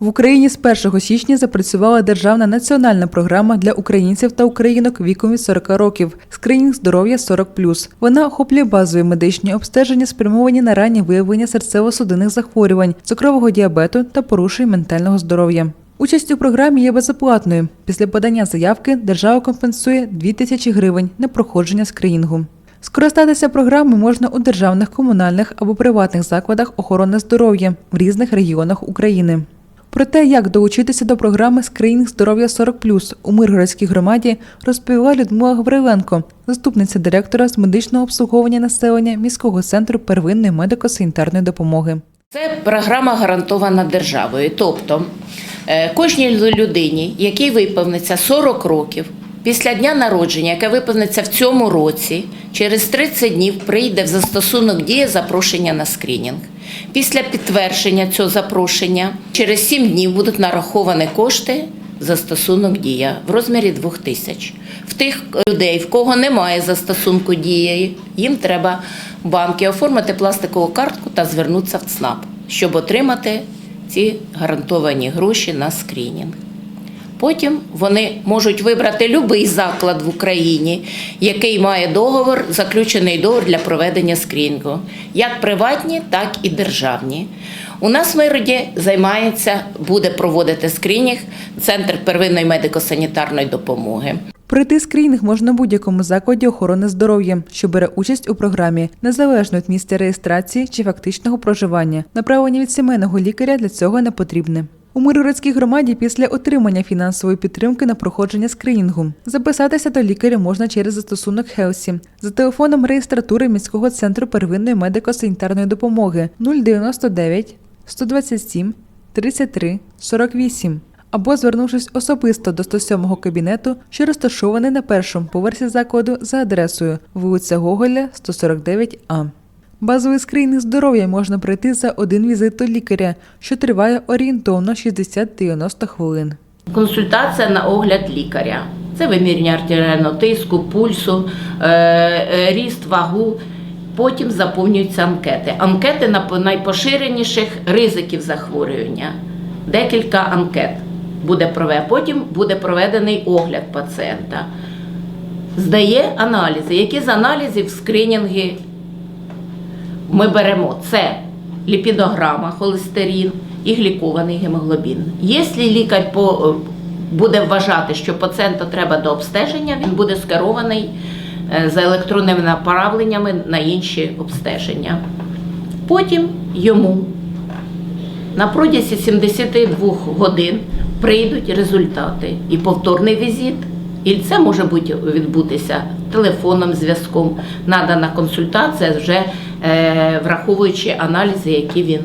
В Україні з 1 січня запрацювала державна національна програма для українців та українок віком від 40 років скринінг здоров'я 40+. Вона охоплює базові медичні обстеження, спрямовані на раннє виявлення серцево-судинних захворювань, цукрового діабету та порушень ментального здоров'я. Участь у програмі є безоплатною. Після подання заявки держава компенсує 2 тисячі гривень на проходження скринінгу. Скористатися програмою можна у державних, комунальних або приватних закладах охорони здоров'я в різних регіонах України. Про те, як долучитися до програми Скринінг здоров'я 40+, у Миргородській громаді розповіла Людмила Гавриленко, заступниця директора з медичного обслуговування населення міського центру первинної медико-санітарної допомоги. Це програма гарантована державою. Тобто е, кожній людині, якій виповниться 40 років, після дня народження, яке виповниться в цьому році, через 30 днів прийде в застосунок дія запрошення на скринінг. Після підтвердження цього запрошення через 7 днів будуть нараховані кошти застосунок дія в розмірі 2 тисяч. В тих людей, в кого немає застосунку дії, їм треба банки оформити пластикову картку та звернутися в ЦНАП, щоб отримати ці гарантовані гроші на скринінг. Потім вони можуть вибрати будь-який заклад в Україні, який має договор, заключений договор для проведення скрінінгу, як приватні, так і державні. У нас в Мироді займається, буде проводити скринінг Центр первинної медико-санітарної допомоги. Пройти скринінг можна будь-якому закладі охорони здоров'я, що бере участь у програмі, незалежно від місця реєстрації чи фактичного проживання. Направлення від сімейного лікаря для цього не потрібне. У Миргородській громаді після отримання фінансової підтримки на проходження скринінгу. Записатися до лікаря можна через застосунок Хелсі. За телефоном реєстратури міського центру первинної медико-санітарної допомоги 099 127 33 48 або звернувшись особисто до 107-го кабінету, що розташований на першому поверсі закладу за адресою вулиця Гоголя, 149А. Базовий скринінг здоров'я можна пройти за один візит до лікаря, що триває орієнтовно 60-90 хвилин. Консультація на огляд лікаря. Це вимірювання артеріального тиску, пульсу, е, е, ріст, вагу. Потім заповнюються анкети. Анкети на найпоширеніших ризиків захворювання. Декілька анкет буде проведено. Потім буде проведений огляд пацієнта. Здає аналізи. Які з аналізів скринінги ми беремо? Це ліпідограма, холестерин і глікований гемоглобін. Якщо лікар по, буде вважати, що пацієнту треба до обстеження, він буде скерований е, за електронними направленнями на інші обстеження. Потім йому на протязі 72 годин прийдуть результати і повторний візит. І це може бути відбутися телефонним зв'язком, надана консультація, вже враховуючи аналізи, які він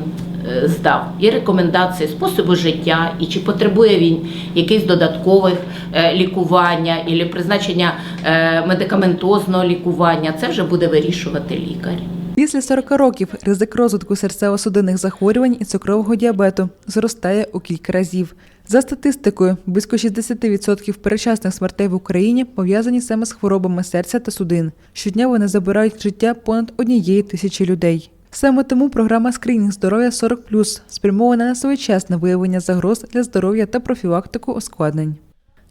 е, здав, і рекомендації способу життя, і чи потребує він якихось додаткових е, лікування, і призначення е, медикаментозного лікування. Це вже буде вирішувати лікар. Після 40 років ризик розвитку серцево-судинних захворювань і цукрового діабету зростає у кілька разів. За статистикою, близько 60% перечасних смертей в Україні пов'язані саме з хворобами серця та судин. Щодня вони забирають життя понад однієї тисячі людей. Саме тому програма скринінг здоров'я 40+, спрямована на своєчасне виявлення загроз для здоров'я та профілактику ускладнень.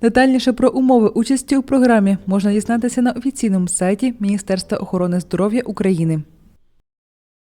Детальніше про умови участі у програмі можна дізнатися на офіційному сайті Міністерства охорони здоров'я України.